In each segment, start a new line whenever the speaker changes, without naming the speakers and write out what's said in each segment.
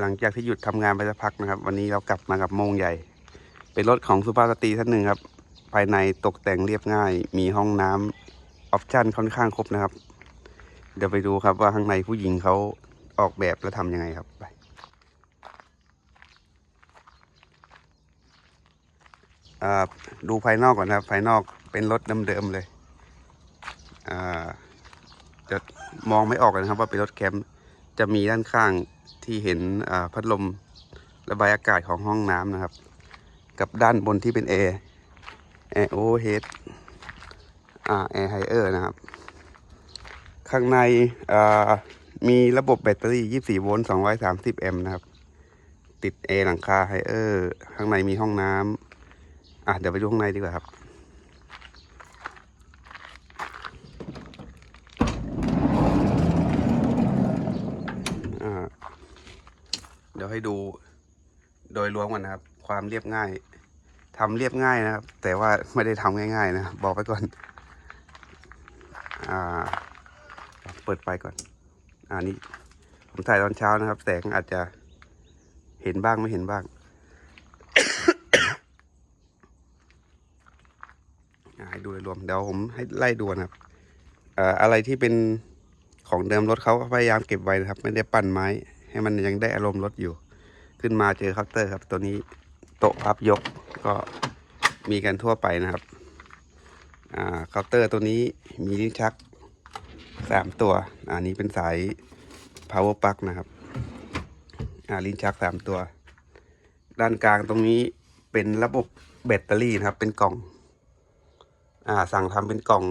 หลังจากที่หยุดทำงานไปสักพักนะครับ วันนี้เรากลับมากับโมงใหญ่ เป็นรถของสุภาพสตรีท่านหนึ่งครับ ภายในตกแต่งเรียบง่าย มีห้องน้ำออปชั่นค่อนข้างครบนะครับ เดี๋ยวไปดูครับว่าข้างในผู้หญิงเขาออกแบบและทำยังไงครับไปดูภายนอกก่อนนะครับ ภายนอกเป็นรถเดิมๆเลยจะมองไม่ออกเลยนะครับ ว่าเป็นรถแคมป์ จะมีด้านข้างที่เห็นพัดลมระบายอากาศของห้องน้ำนะครับ กับด้านบนที่เป็นแอร์แอร์โอเฮดแอร์ไฮเออร์นะครับ ข้างในมีระบบแบตเตอรี่ 24 โวลต์ 230 แอมป์นะครับ ติดแอร์หลังคาไฮเออร์ ข้างในมีห้องน้ำอะเดี๋ยวไปดูข้างในดีกว่าครับ เดี๋ยวให้ดูโดยรวมกันนะครับ ความเรียบง่ายทำเรียบง่ายนะครับ แต่ว่าไม่ได้ทำง่าย ๆ นะบอกไปก่อน อ่า เปิดไฟก่อนอ่านี่ผมถ่ายตอนเช้านะครับ แสงอาจจะเห็นบ้างไม่เห็นบ้างให้ดูโดยรวมเดี๋ยวผมให้ไล่ดูนะครับอ่ออะไรที่เป็นของเดิมรถเขาพยายามเก็บไว้นะครับ ไม่ได้ปั้นไม้ ให้มันยังได้อารมณ์รถอยู่ ขึ้นมาเจอเคาน์เตอร์ครับ ตัวนี้โต๊ะพับยกก็มีกันทั่วไปนะครับอ่าเคาน์เตอร์ตัวนี้มีลิ้นชักสามตัว อันนี้เป็นสาย power plug นะครับอ่าลิ้นชักสามตัว ด้านกลางตรงนี้เป็นระบบแบตเตอรี่นะครับ เป็นกล่อง อ่า สั่งทำเป็นกล่อง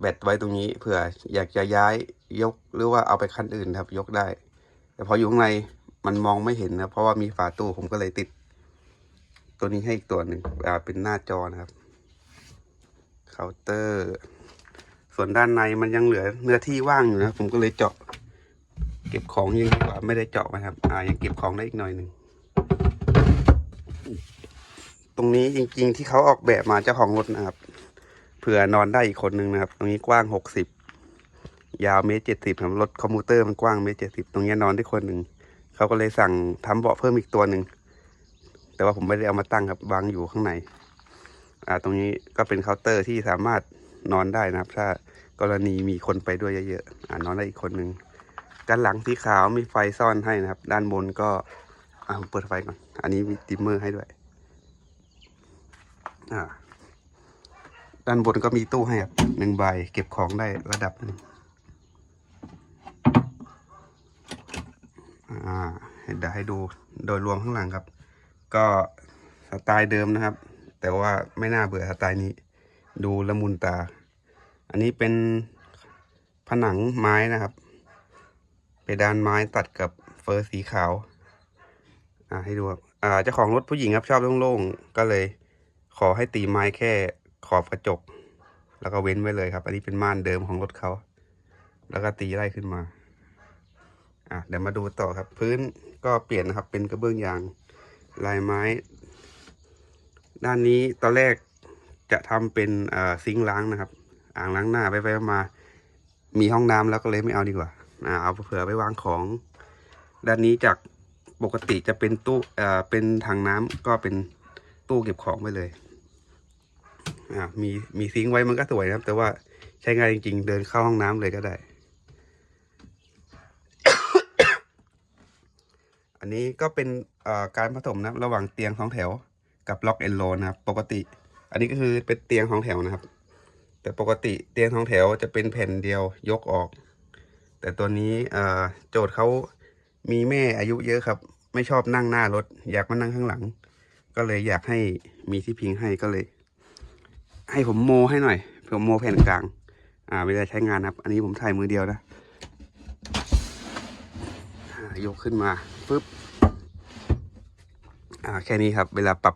แบตไว้ตรงนี้เผื่ออยากจะย้ายยกหรือว่าเอาไปคันอื่นครับ ยกได้ แต่พออยู่ข้างในมันมองไม่เห็นนะเพราะว่ามีฝาตู้ผมก็เลยติด ตัวนี้ให้อีกตัวหนึ่งเป็นหน้าจอนะครับเคาน์เตอร์ ส่วนด้านในมันยังเหลือเนื้อที่ว่างอยู่นะผมก็เลยเจาะ เก็บของยังดีกว่าไม่ได้เจาะนะครับอ่ายังเก็บของได้อีกหน่อยหนึ่งตรงนี้จริง ๆ ที่เขาออกแบบมาเจ้าของรถนะครับเผื่อนอนได้อีกคนนึงนะครับ ตรงนี้กว้างหกสิบ ยาวเมตรเจ็ดสิบครับรถคอมพิวเตอร์มันกว้างเมตรเจ็ดสิบตรงนี้นอนได้คนหนึ่งเขาก็เลยสั่งทำเบาะเพิ่มอีกตัวหนึ่งแต่ว่าผมไม่ได้เอามาตั้งครับวางอยู่ข้างในอ่าตรงนี้ก็เป็นเคาน์เตอร์ที่สามารถนอนได้นะครับ ถ้ากรณีมีคนไปด้วยเยอะๆอ่านอนได้อีกคนหนึ่งด้านหลังสีขาวมีไฟซ่อนให้นะครับ ด้านบนก็อ่าผมเปิดไฟก่อน อันนี้มีดิมเมอร์ให้ด้วยอ่าด้านบนก็มีตู้ให้ครับหนึ่งใบเก็บของได้ระดับหนึ่ง อ่าเดี๋ยวให้ดูโดยรวมข้างหลังครับ ก็สไตล์เดิมนะครับ แต่ว่าไม่น่าเบื่อสไตล์นี้ ดูละมุนตา อันนี้เป็นผนังไม้นะครับเพดานไม้ตัดกับเฟอร์สีขาว อ่าให้ดูครับอ่าเจ้าของรถผู้หญิงครับชอบโล่งๆก็เลย ขอให้ตีไม้แค่ขอบกระจก แล้วก็เว้นไว้เลยครับ อันนี้เป็นม่านเดิมของรถเขา แล้วก็ตีไล่ขึ้นมา อะเดี๋ยวมาดูต่อครับ พื้นก็เปลี่ยนนะครับ เป็นกระเบื้องยางลายไม้ ด้านนี้ตอนแรกจะทำเป็นซิงค์ล้างนะครับ อ่างล้างหน้าไปไปมา มีห้องน้ำแล้วก็เลยไม่เอาดีกว่าอ่าเอาเผื่อไปวางของ ด้านนี้จากปกติจะเป็นตู้เอ่อเป็นถังน้ำก็เป็นตู้เก็บของไปเลยอ่ามีมีซิงค์ไว้มันก็สวยนะครับ แต่ว่าใช้งานจริง ๆ เดินเข้าห้องน้ำเลยก็ได้ อันนี้ก็เป็นการผสมนะระหว่างเตียงสองแถวกับล็อกเอนโลนะครับ ปกติ อันนี้ก็คือเป็นเตียงสองแถวนะครับ แต่ปกติเตียงสองแถวจะเป็นแผ่นเดียวยกออก แต่ตัวนี้โจทย์เขามีแม่อายุเยอะครับ ไม่ชอบนั่งหน้ารถ อยากมานั่งข้างหลัง ก็เลยอยากให้มีที่พิงให้ก็เลย ให้ผมโมให้หน่อยผมโมแผ่นกลาง อ่าเวลาใช้งานนะครับ อันนี้ผมถ่ายมือเดียวนะ ยกขึ้นมาปุ๊บอ่าแค่นี้ครับ เวลาปรับ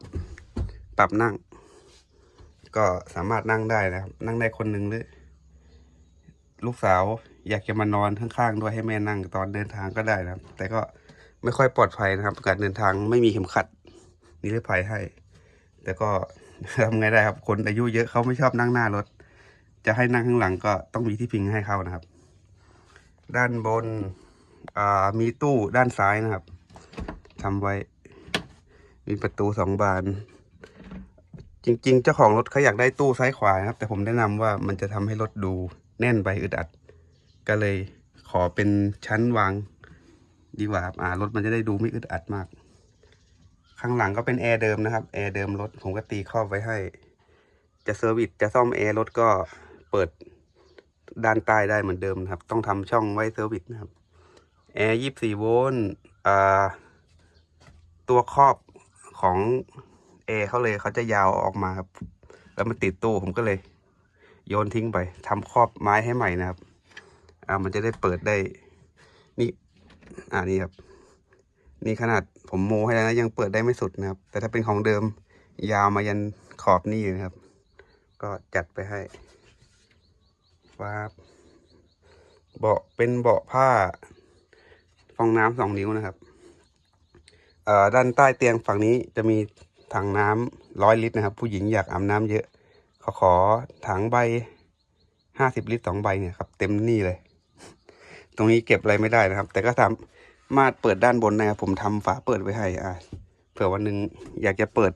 ปรับนั่ง ก็สามารถนั่งได้นะครับ นั่งได้คนหนึ่งหรือลูกสาวอยากจะมานอนข้างๆด้วยให้แม่นั่งตอนเดินทางก็ได้นะครับ แต่ก็ไม่ค่อยปลอดภัยนะครับการเดินทางไม่มีเข็มขัดนิรภัยให้ แต่ก็ทำไงได้ครับ คนอายุเยอะเขาไม่ชอบนั่งหน้ารถ จะให้นั่งข้างหลังก็ต้องมีที่พิงให้เขานะครับ ด้านบน มีตู้ด้านซ้ายนะครับทำไว้ มีประตูสองบาน จริง ๆ เจ้าของรถเขาอยากได้ตู้ซ้ายขวานะครับ แต่ผมแนะนำว่ามันจะทำให้รถดูแน่นไปอึดอัด ก็เลยขอเป็นชั้นวางดีกว่าครับอ่ารถมันจะได้ดูไม่อึดอัดมาก ข้างหลังก็เป็นแอร์เดิมนะครับ แอร์เดิมรถผมก็ตีครอบไว้ให้ จะเซอร์วิสจะซ่อมแอร์รถก็เปิดด้านใต้ได้เหมือนเดิมนะครับ ต้องทำช่องไว้เซอร์วิสนะครับ แอร์ยี่สี่โวลต์ตัวครอบของแอร์เขาเลยเขาจะยาวออกมาครับ แล้วมันติดตู้ผมก็เลย โยนทิ้งไปทำครอบไม้ให้ใหม่นะครับอ่ามันจะได้เปิดได้ นี่อ่านี่ครับ นี่ขนาดผมโมให้แล้วนะยังเปิดได้ไม่สุดนะครับ แต่ถ้าเป็นของเดิมยาวมายันขอบนี่นะครับ ก็จัดไปให้ว้าบเบาะเป็นเบาะผ้า ฟองน้ำสองนิ้วนะครับเอ่อด้านใต้เตียงฝั่งนี้จะมีถังน้ำร้อยลิตรนะครับ ผู้หญิงอยากอาบน้ำเยอะเขาขอถังใบห้าสิบลิตรสองใบเนี่ยครับเต็มนี่เลย ตรงนี้เก็บอะไรไม่ได้นะครับ แต่ก็สามารถเปิดด้านบนนะครับผมทำฝาเปิดไว้ให้อ่าเผื่อวันหนึ่งอยากจะเปิด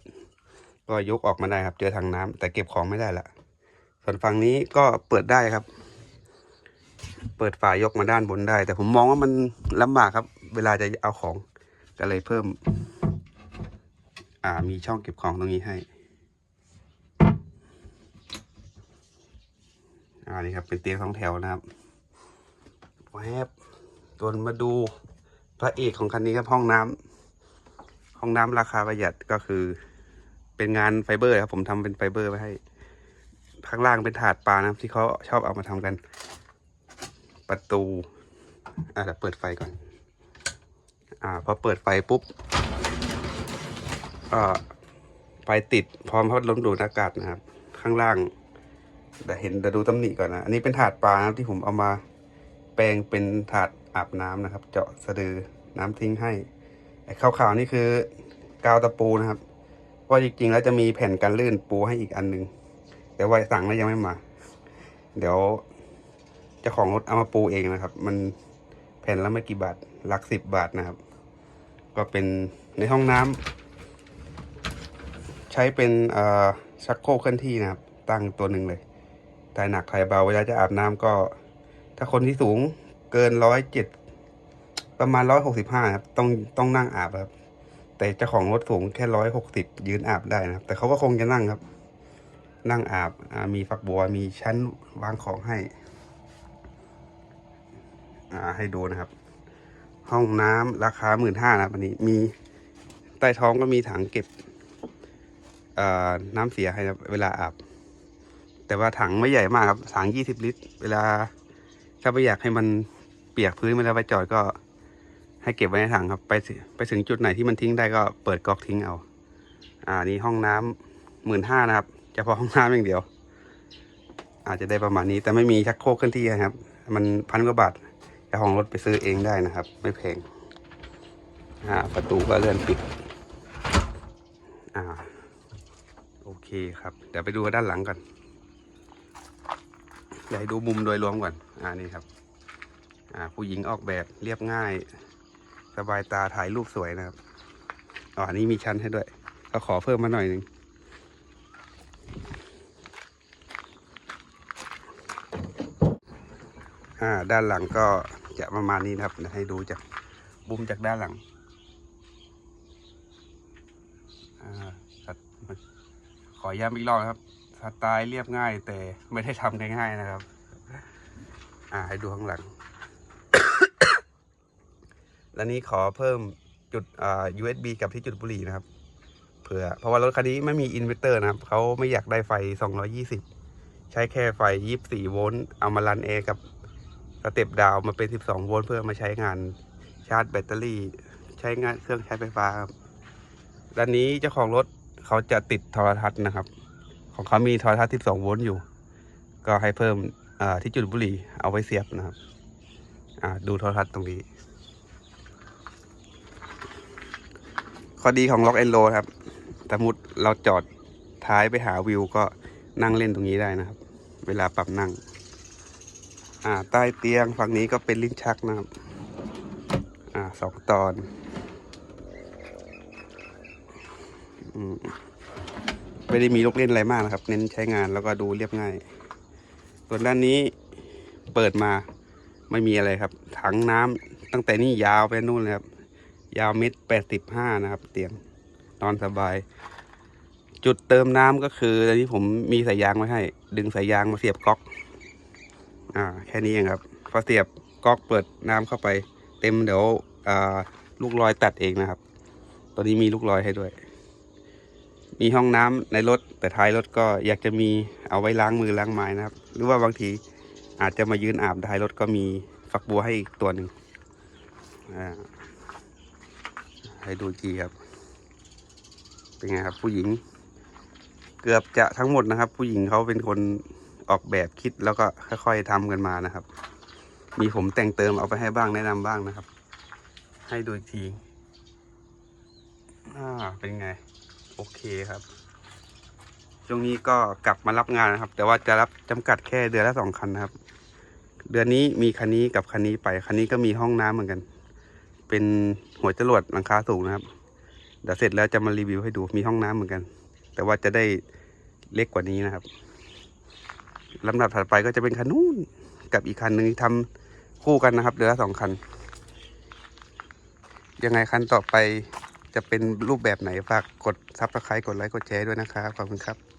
ก็ยกออกมาได้ครับ เจอถังน้ำแต่เก็บของไม่ได้ละส่วนฝั่งนี้ก็เปิดได้ครับ เปิดฝายกมาด้านบนได้ แต่ผมมองว่ามันลำบากครับ เวลาจะเอาของก็เลยเพิ่ม อ่ามีช่องเก็บของตรงนี้ให้อ่านี่ครับเป็นเตียงสองแถวนะครับแวบตัวมาดูพระเอกของคันนี้ครับห้องน้ำห้องน้ำราคาประหยัดก็คือ เป็นงานไฟเบอร์ครับผมทำเป็นไฟเบอร์ไว้ให้ข้างล่างเป็นถาดปลานะครับที่เขาชอบเอามาทำกัน ประตูอ่าเดี๋ยวเปิดไฟก่อน อ่าพอเปิดไฟปุ๊บก็ไฟติดพร้อมพัดลมดูดอากาศนะครับ ข้างล่างแต่เห็นแต่ดูตำหนิก่อนนะ อันนี้เป็นถาดปลานะครับที่ผมเอามาแปลงเป็นถาดอาบน้ำนะครับ เจาะสะดือน้ำทิ้งให้ไอ้ขาวๆนี่คือกาวตะปูนะครับเพราะจริงๆแล้วจะมีแผ่นกันลื่นปูให้อีกอันหนึง แต่ว่าสั่งแล้วยังไม่มา เดี๋ยว เจ้าของรถเอามาปูเองนะครับ มันแผ่นละไม่กี่บาทหลักสิบบาทนะครับ ก็เป็นในห้องน้ำใช้เป็นชักโครกเคลื่อนที่นะครับ ตั้งตัวหนึ่งเลยถ่ายหนักถ่ายเบาเวลาจะอาบน้ำก็ ถ้าคนที่สูงเกินร้อยเจ็ดประมาณร้อยหกสิบห้าครับต้องต้องนั่งอาบครับ แต่เจ้าของรถสูงแค่ร้อยหกสิบยืนอาบได้นะครับ แต่เขาก็คงจะนั่งครับ นั่งอาบอามีฝักบัวมีชั้นวางของให้ อ่าให้ดูนะครับ ห้องน้ำราคาหมื่นห้านะครับอันนี้มีใต้ท้องก็มีถังเก็บน้ำเสียให้นะเวลาอาบ แต่ว่าถังไม่ใหญ่มากครับถังยี่สิบลิตร เวลา ถ้าไม่อยากให้มันเปียกพื้นเวลาไปจอดก็ ให้เก็บไว้ในถังครับ ไปไปถึงจุดไหนที่มันทิ้งได้ก็เปิดก๊อกทิ้งเอา อ่านี่ห้องน้ำหมื่นห้านะครับเฉพาะห้องน้ำอย่างเดียว อาจจะได้ประมาณนี้แต่ไม่มีชักโครกเคลื่อนที่นะครับ มันพันกว่าบาท จ้าของรถไปซื้อเองได้นะครับ ไม่แพงอ่าประตูก็เลื่อนปิดอ่าโอเคครับ เดี๋ยวไปดูด้านหลังก่อนเดี๋ยวดูมุมโดยรวมก่อนอ่านี่ครับ อ่า ผู้หญิงออกแบบเรียบง่าย สบายตาถ่ายรูปสวยนะครับอ๋อนนี้มีชั้นให้ด้วย ก็ขอเพิ่มมาหน่อยหนึ่งอ่าด้านหลังก็ จะประมาณนี้นะครับให้ดูจากบุมจากด้านหลังสัตว์ขอย้ำอีกรอบนะครับสไตล์เรียบง่ายแต่ไม่ได้ทำง่ายๆนะครับ อ่าให้ดูข้างหลัง แล้วนี้ขอเพิ่มจุดอ่า USB กับที่จุดบุหรี่นะครับ เผื่อ เพราะว่ารถคันนี้ไม่มีอินเวอร์เตอร์นะครับ เขาไม่อยากได้ไฟ 220 ใช้แค่ไฟ 24 โวลต์เอามารันเอกับ สเต็ปดาวมาเป็น 12 โวลต์เพื่อมาใช้งานชาร์จแบตเตอรี่ ใช้งานเครื่องใช้ไฟฟ้าครับด้านนี้เจ้าของรถเขาจะติดโทรทัศน์นะครับ ของเขามีโทรทัศน์ 12 โวลต์อยู่ ก็ให้เพิ่มที่จุดบุหรี่เอาไว้เสียบนะครับดูโทรทัศน์ตรงนี้ ข้อดีของล็อกเอนโลครับสมมติเราจอดท้ายไปหาวิวก็นั่งเล่นตรงนี้ได้นะครับ เวลาปรับนั่ง อ่าใต้เตียงฝั่งนี้ก็เป็นลิ้นชักนะครับสองตอนอืมไม่ได้มีลูกเล่นอะไรมากนะครับ เน้นใช้งานแล้วก็ดูเรียบง่าย ส่วนด้านนี้เปิดมาไม่มีอะไรครับ ถังน้ำตั้งแต่นี่ยาวไปนู่นเลยครับ ยาวเมตรแปดสิบห้านะครับ เตียงนอนสบาย จุดเติมน้ำก็คือตอนนี้ผมมีสายยางไว้ให้ ดึงสายยางมาเสียบก๊อก อ่าแค่นี้เองครับพอเสียบก๊อกเปิดน้ำเข้าไป เต็มเดี๋ยวอ่าลูกลอยตัดเองนะครับตอนนี้มีลูกลอยให้ด้วย มีห้องน้ำในรถ แต่ท้ายรถก็อยากจะมีเอาไว้ล้างมือล้างไม้นะครับ หรือว่าบางทีอาจจะมายืนอาบท้ายรถก็มีฝักบัวให้อีกตัวหนึ่งอ่าให้ดูอีกทีครับ เป็นไงครับผู้หญิง เกือบจะทั้งหมดนะครับ ผู้หญิงเขาเป็นคน ออกแบบคิดแล้วก็ค่อย ๆทำกันมานะครับ มีผมแต่งเติมเอาไปให้บ้างแนะนำบ้างนะครับ ให้ดูอีกทีอ่าเป็นไง โอเคครับช่วงนี้ก็กลับมารับงานนะครับ แต่ว่าจะรับจำกัดแค่เดือนละสองคันนะครับ เดือนนี้มีคันนี้กับคันนี้ไป คันนี้ก็มีห้องน้ำเหมือนกัน เป็นหัวจรวดหลังคาสูงนะครับเดี๋ยวเสร็จแล้วจะมารีวิวให้ดูมีห้องน้ำเหมือนกัน แต่ว่าจะได้เล็กกว่านี้นะครับ ลำดับถัดไปก็จะเป็นคันนู้นกับอีกคันหนึ่งที่ทำคู่กันนะครับเดือสองคัน ยังไงคันต่อไปจะเป็นรูปแบบไหนฝากกดซับสไครต์กดไลค์กดแชร์ด้วยนะครับขอบคุณครับ